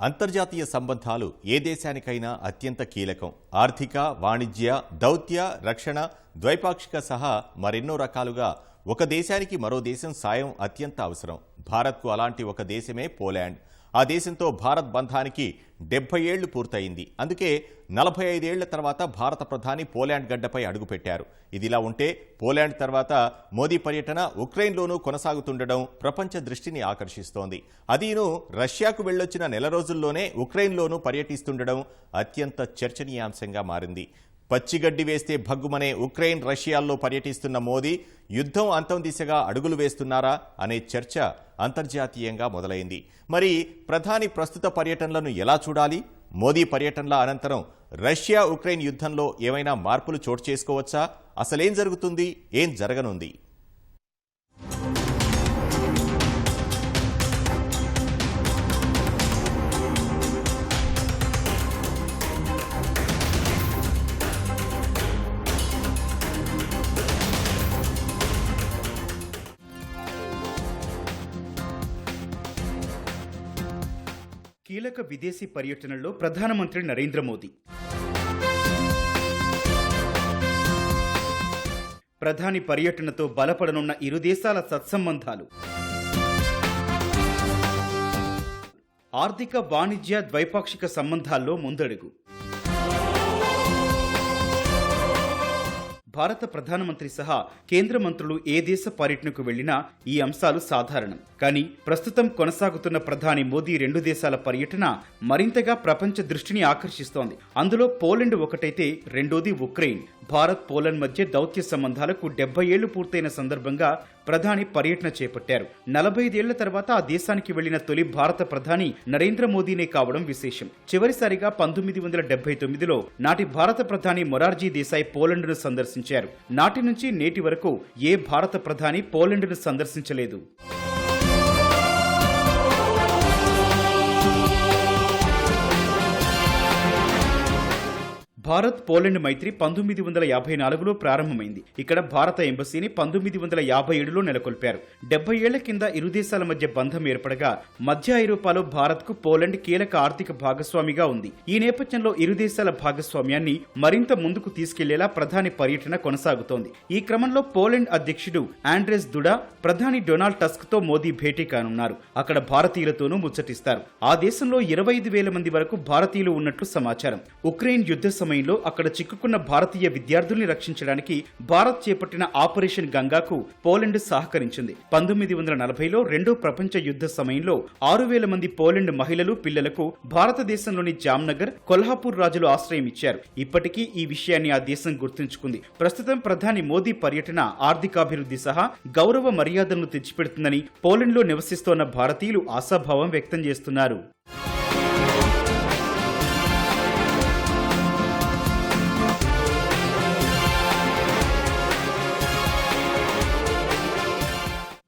అంతర్జాతీయ సంబంధాలు ఏ దేశానికైనా అత్యంత కీలకం. ఆర్థిక వాణిజ్య దౌత్య రక్షణ ద్వైపాక్షిక సహా మరెన్నో రకాలుగా ఒక దేశానికి మరో దేశం సాయం అత్యంత అవసరం. భారత్కు అలాంటి ఒక దేశమే పోలాండ్. ఆ దేశంతో భారత్ బంధానికి డెబ్బై ఏళ్ళు పూర్తయింది. అందుకే నలభై ఐదేళ్ళ తర్వాత భారత ప్రధాని పోలాండ్ గడ్డపై అడుగుపెట్టారు. ఇదిలా ఉంటే పోలాండ్ తర్వాత మోదీ పర్యటన ఉక్రెయిన్లోనూ కొనసాగుతుండడం ప్రపంచ దృష్టిని ఆకర్షిస్తోంది. అదీను రష్యాకు వెళ్ళొచ్చిన నెల రోజుల్లోనే ఉక్రెయిన్లోనూ పర్యటిస్తుండడం అత్యంత చర్చనీయాంశంగా మారింది. పచ్చిగడ్డి వేస్తే భగ్గుమనే ఉక్రెయిన్ రష్యాల్లో పర్యటిస్తున్న మోదీ యుద్ధం అంతం దిశగా అడుగులు వేస్తున్నారా అనే చర్చ అంతర్జాతీయంగా మొదలైంది. మరి ప్రధాని ప్రస్తుత పర్యటనలను ఎలా చూడాలి? మోదీ పర్యటనల అనంతరం రష్యా ఉక్రెయిన్ యుద్ధంలో ఏమైనా మార్పులు చోటు చేసుకోవచ్చా? అసలేం జరుగుతుంది? ఏం జరగనుంది? కీలక విదేశీ పర్యటనలో ప్రధానమంత్రి నరేంద్ర మోదీ. ప్రధాని పర్యటనతో బలపడనున్న ఇరు దేశాల సత్సంబంధాలు. ఆర్థిక వాణిజ్య ద్వైపాక్షిక సంబంధాల్లో ముందడుగు. భారత ప్రధానమంత్రి సహా కేంద్ర మంత్రులు ఏ దేశ పర్యటనకు వెళ్ళినా ఈ అంశాలు సాధారణం. కానీ ప్రస్తుతం కొనసాగుతున్న ప్రధాని మోదీ రెండు దేశాల పర్యటన మరింతగా ప్రపంచ దృష్టిని ఆకర్షిస్తోంది. అందులో పోలెండ్ ఒకటైతే రెండోది ఉక్రెయిన్. భారత్ పోలాండ్ మధ్య దౌత్య సంబంధాలకు డెబ్బై ఏళ్ళు పూర్తయిన సందర్భంగా ప్రధాని పర్యటన చేపట్టారు. నలభై ఐదేళ్ళ తర్వాత ఆ దేశానికి వెళ్ళిన తొలి భారత ప్రధాని నరేంద్ర మోదీనే కావడం విశేషం. చివరిసారిగా పంతొమ్మిది వందల డెబ్బై తొమ్మిదిలో నాటి భారత ప్రధాని మొరార్జీ దేశాయ్ పోలండ్ను సందర్శించారు. నాటి నుంచి నేటి వరకు ఏ భారత ప్రధాని పోలండ్ను సందర్శించలేదు. భారత్ పోలెండ్ మైత్రి పంతొమ్మిది వందల యాభై నాలుగులో ప్రారంభమైంది. ఇక్కడ భారత ఎంబసీని పంతొమ్మిది వందల యాభై ఏడులో నెలకొల్పారు. డెబ్బై ఏళ్ళ కింద ఇరు దేశాల మధ్య బంధం ఏర్పడగా మధ్య ఐరోపాలో భారత్కు పోలాండ్ పోలెండ్ కీలక ఆర్థిక భాగస్వామిగా ఉంది. ఈ నేపథ్యంలో ఇరు దేశాల భాగస్వామ్యాన్ని మరింత ముందుకు తీసుకెళ్ళేలా ప్రధాని పర్యటన కొనసాగుతోంది. ఈ క్రమంలో పోలెండ్ అధ్యక్షుడు ఆండ్రెస్ దుడా ప్రధాని డొనాల్డ్ టస్క్తో మోదీ భేటీ కానున్నారు. అక్కడ భారతీయులతోనూ ముచ్చటిస్తారు. ఆ దేశంలో ఇరవై ఐదు వేల మంది వరకు భారతీయులు ఉన్నట్లు సమాచారం. ఉక్రెయిన్ యుద్ధ సమయం సమయంలో అక్కడ చిక్కుకున్న భారతీయ విద్యార్థుల్ని రక్షించడానికి భారత్ చేపట్టిన ఆపరేషన్ గంగాకు పోలెండ్ సహకరించింది. పంతొమ్మిది వందల నలభైలో రెండో ప్రపంచ యుద్ధ సమయంలో ఆరు వేల మంది పోలెండ్ మహిళలు పిల్లలకు భారతదేశంలోని జామ్నగర్ కొల్హాపూర్ రాజులు ఆశ్రయం ఇచ్చారు. ఇప్పటికీ ఈ విషయాన్ని ఆ దేశం గుర్తుంచుకుంది. ప్రస్తుతం ప్రధాని మోదీ పర్యటన ఆర్థికాభివృద్ధి సహా గౌరవ మర్యాదలను తెచ్చిపెడుతుందని పోలెండ్లో నివసిస్తోన్న భారతీయులు ఆశాభావం వ్యక్తం చేస్తున్నారు.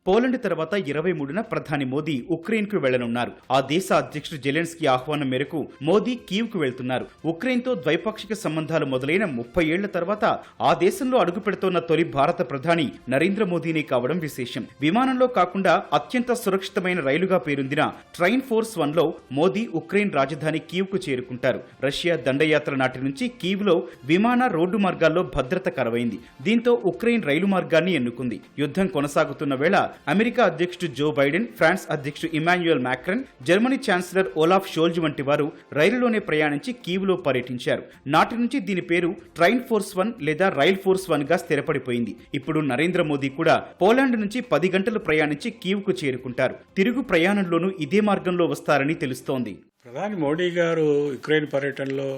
పోలండ్ తర్వాత ఇరవై మూడున ప్రధాని మోదీ ఉక్రెయిన్కు వెళ్ళనున్నారు. ఆ దేశ అధ్యక్షుడు జెలెన్స్కీ ఆహ్వానం మేరకు మోదీ కీవ్కు వెళ్తున్నారు. ఉక్రెయిన్తో ద్వైపాక్షిక సంబంధాలు మొదలైన ముప్పై ఏళ్ళ తర్వాత ఆ దేశంలో అడుగు పెడుతోన్న తొలి భారత ప్రధాని నరేంద్ర మోదీనే కావడం విశేషం. విమానంలో కాకుండా అత్యంత సురక్షితమైన రైలుగా పేరొందిన ట్రైన్ ఫోర్స్ వన్లో మోదీ ఉక్రెయిన్ రాజధాని కీవ్కు చేరుకుంటారు. రష్యా దండయాత్ర నాటి నుంచి కీవ్లో విమాన రోడ్డు మార్గాల్లో భద్రత కరవైంది. దీంతో ఉక్రెయిన్ రైలు మార్గాన్ని ఎన్నుకుంది. యుద్ధం కొనసాగుతున్న వేళ అమెరికా అధ్యక్షుడు జో బైడెన్ ఫ్రాన్స్ అధ్యక్షుడు Emmanuel Macron Germany chancellor Olaf Scholz వంటి వారు రైలులోనే ప్రయాణించి కీవ్లో పర్యటించారు. నాటి నుంచి దీని పేరు ట్రైన్ ఫోర్స్ వన్ లేదా రైల్ ఫోర్స్ వన్గా స్థిరపడిపోయింది. ఇప్పుడు నరేంద్ర మోదీ కూడా పోలాండ్ నుంచి పది గంటలు ప్రయాణించి కీవ్కు చేరుకుంటారు. తిరుగు ప్రయాణంలోనూ ఇదే మార్గంలో వస్తారని తెలుస్తోంది. ప్రధాని మోడీ గారు యుక్రెయిన్ పర్యటనలో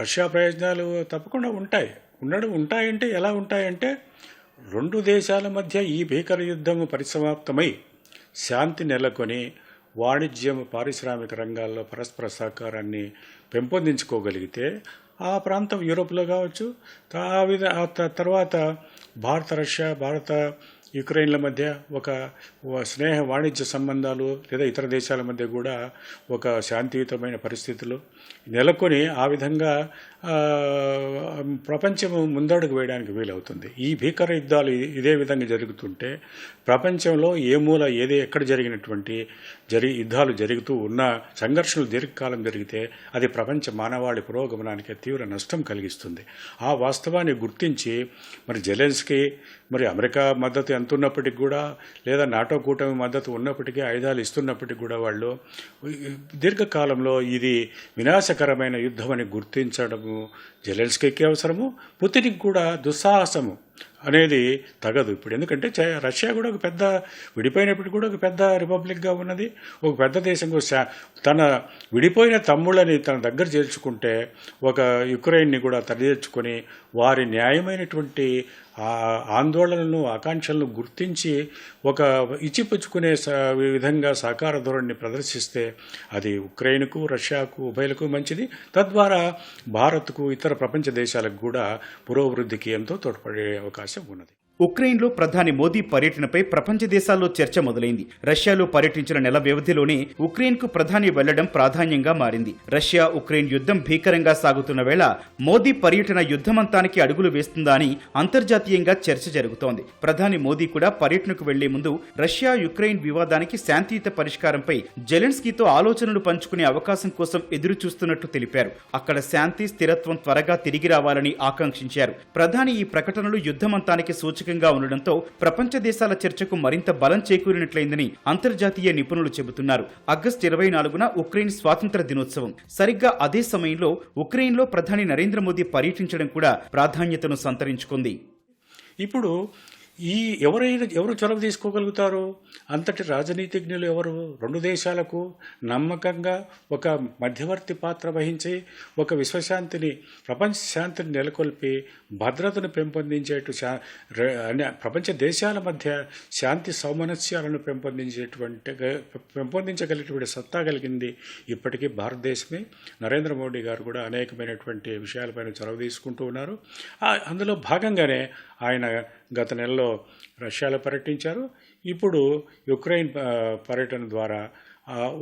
రష్యా ప్రయోజనాలు తప్పకుండా ఉంటాయి. ఉండడం ఉంటాయంటే ఎలా ఉంటాయంటే రెండు దేశాల మధ్య ఈ భీకర యుద్ధం పరిసమాప్తమై శాంతి నెలకొని వాణిజ్యం పారిశ్రామిక రంగాల్లో పరస్పర సహకారాన్ని పెంపొందించుకోగలిగితే ఆ ప్రాంతం యూరోప్లో కావచ్చు ఆ విధ త- తర్వాత భారత రష్యా భారత యుక్రెయిన్ల మధ్య ఒక స్నేహ వాణిజ్య సంబంధాలు లేదా ఇతర దేశాల మధ్య కూడా ఒక శాంతియుతమైన పరిస్థితులు నెలకొని ఆ విధంగా ప్రపంచం ముందడుగు వేయడానికి వీలవుతుంది. ఈ భీకర యుద్ధాలు ఇదే విధంగా జరుగుతుంటే ప్రపంచంలో ఏ మూల ఏది ఎక్కడ జరిగినటువంటి జరి యుద్ధాలు జరుగుతూ ఉన్న సంఘర్షణలు దీర్ఘకాలం జరిగితే అది ప్రపంచ మానవాళి పురోగమనానికి తీవ్ర నష్టం కలిగిస్తుంది. ఆ వాస్తవాన్ని గుర్తించి మరి జెలెన్స్కి మరి అమెరికా మద్దతు ఎంత ఉన్నప్పటికీ కూడా లేదా నాటో కూటమి మద్దతు ఉన్నప్పటికీ ఆయుధాలు ఇస్తున్నప్పటికీ కూడా వాళ్ళు దీర్ఘకాలంలో ఇది వినాశకరమైన యుద్ధం అని గుర్తించడం జెలెన్స్కీకి అవసరము పుతినికి కూడా దుస్సాహసము. అనేది తగదు. ఇప్పుడు ఎందుకంటే రష్యా కూడా ఒక పెద్ద విడిపోయినప్పటికీ కూడా ఒక పెద్ద రిపబ్లిక్గా ఉన్నది. ఒక పెద్ద దేశంగా తన విడిపోయిన తమ్ముళ్ళని తన దగ్గర చేర్చుకుంటే ఒక యుక్రెయిన్ని కూడా తరలించుకొని వారి న్యాయమైనటువంటి ఆందోళనలను ఆకాంక్షలను గుర్తించి ఒక ఇచ్చిపుచ్చుకునే స- విధంగా సహకార ధోరణిని ప్రదర్శిస్తే అది ఉక్రెయిన్కు రష్యాకు ఉభయలకు మంచిది. తద్వారా భారత్కు ఇతర ప్రపంచ దేశాలకు కూడా పురోభివృద్ధికి ఎంతో తోడ్పడే అవకాశం ఉన్నది. ఉక్రెయిన్లో ప్రధాని మోదీ పర్యటనపై ప్రపంచ దేశాల్లో చర్చ మొదలైంది. రష్యాలో పర్యటించిన నెల వ్యవధిలోనే ఉక్రెయిన్కు ప్రధాని వెళ్ళడం ప్రాధాన్యంగా మారింది. రష్యా ఉక్రెయిన్ యుద్ధం భీకరంగా సాగుతున్న వేళ మోదీ పర్యటన యుద్ధమంతానికి అడుగులు వేస్తుందా అని అంతర్జాతీయంగా చర్చ జరుగుతోంది. ప్రధాని మోదీ కూడా పర్యటనకు వెళ్ళే ముందు రష్యా యుక్రెయిన్ వివాదానికి శాంతియుత పరిష్కారంపై జెలెన్స్కీతో ఆలోచనలు పంచుకునే అవకాశం కోసం ఎదురు చూస్తున్నట్టు తెలిపారు. అక్కడ శాంతి స్థిరత్వం త్వరగా తిరిగి రావాలని ఆకాంక్షించారు. ప్రధాని ఈ ప్రకటనలు యుద్ధమంతానికి సూచన సూచకంగా ఉండడంతో ప్రపంచ దేశాల చర్చకు మరింత బలం చేకూరినట్లయిందని అంతర్జాతీయ నిపుణులు చెబుతున్నారు. ఆగస్టు ఇరవై నాలుగున ఉక్రెయిన్ స్వాతంత్ర దినోత్సవం. సరిగ్గా అదే సమయంలో ఉక్రెయిన్లో ప్రధాని నరేంద్ర మోదీ పర్యటించడం కూడా ప్రాధాన్యతను సంతరించుకుంది. ఇప్పుడు ఈ ఎవరైనా ఎవరు చొరవ తీసుకోగలుగుతారు? అంతటి రాజనీతిజ్ఞులు ఎవరు? రెండు దేశాలకు నమ్మకంగా ఒక మధ్యవర్తి పాత్ర వహించి ఒక విశ్వశాంతిని ప్రపంచ శాంతిని నెలకొల్పి భద్రతను పెంపొందించేటు శా అనే ప్రపంచ దేశాల మధ్య శాంతి సౌమనస్యాలను పెంపొందించేటువంటి పెంపొందించగలిగినటువంటి సత్తా కలిగింది ఇప్పటికీ భారతదేశమే. నరేంద్ర మోడీ గారు కూడా అనేకమైనటువంటి విషయాలపైన చొరవ తీసుకుంటూ ఉన్నారు. అందులో భాగంగానే ఆయన గత నెలలో రష్యాలో పర్యటించారు. ఇప్పుడు యుక్రెయిన్ పర్యటన ద్వారా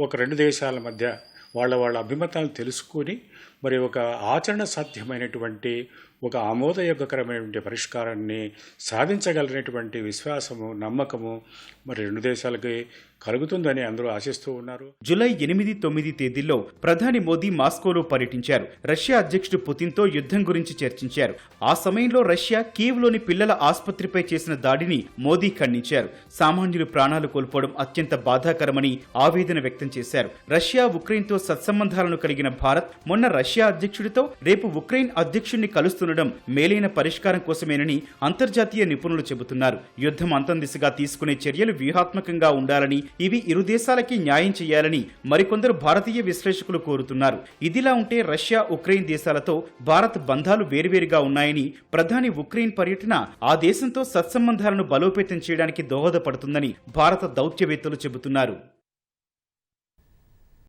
ఒక రెండు దేశాల మధ్య వాళ్ళ వాళ్ళ అభిమతాలను తెలుసుకొని మరి ఒక ఆచరణ సాధ్యమైనటువంటి ఒక ఆమోదయోగకరమైనటువంటి పరిష్కారాన్ని సాధించగలిగినటువంటి విశ్వాసము నమ్మకము మరి రెండు దేశాలకి కలుగుతుందని అందరూ ఆశిస్తూ ఉన్నారు. జులై ఎనిమిది తొమ్మిది తేదీల్లో ప్రధాని మోదీ మాస్కోలో పర్యటించారు. రష్యా అధ్యక్షుడు పుతిన్తో యుద్ధం గురించి చర్చించారు. ఆ సమయంలో రష్యా కీవ్లోని పిల్లల ఆసుపత్రిపై చేసిన దాడిని మోదీ ఖండించారు. సామాన్యులు ప్రాణాలు కోల్పోవడం అత్యంత బాధాకరమని ఆవేదన వ్యక్తం చేశారు. రష్యా ఉక్రెయిన్తో సత్సంబంధాలను కలిగిన భారత్ మొన్న రష్యా రష్యా అధ్యక్షుడితో రేపు ఉక్రెయిన్ అధ్యక్షుడిని కలుస్తుండడం మేలైన పరిష్కారం కోసమేనని అంతర్జాతీయ నిపుణులు చెబుతున్నారు. యుద్ధం అంతం దిశగా తీసుకునే చర్యలు వ్యూహాత్మకంగా ఉండాలని ఇవి ఇరు దేశాలకి న్యాయం చేయాలని మరికొందరు భారతీయ విశ్లేషకులు కోరుతున్నారు. ఇదిలా ఉంటే రష్యా ఉక్రెయిన్ దేశాలతో భారత్ బంధాలు వేరువేరుగా ఉన్నాయని ప్రధాని ఉక్రెయిన్ పర్యటన ఆ దేశంతో సత్సంబంధాలను బలోపేతం చేయడానికి దోహదపడుతుందని భారత దౌత్యవేత్తలు చెబుతున్నారు.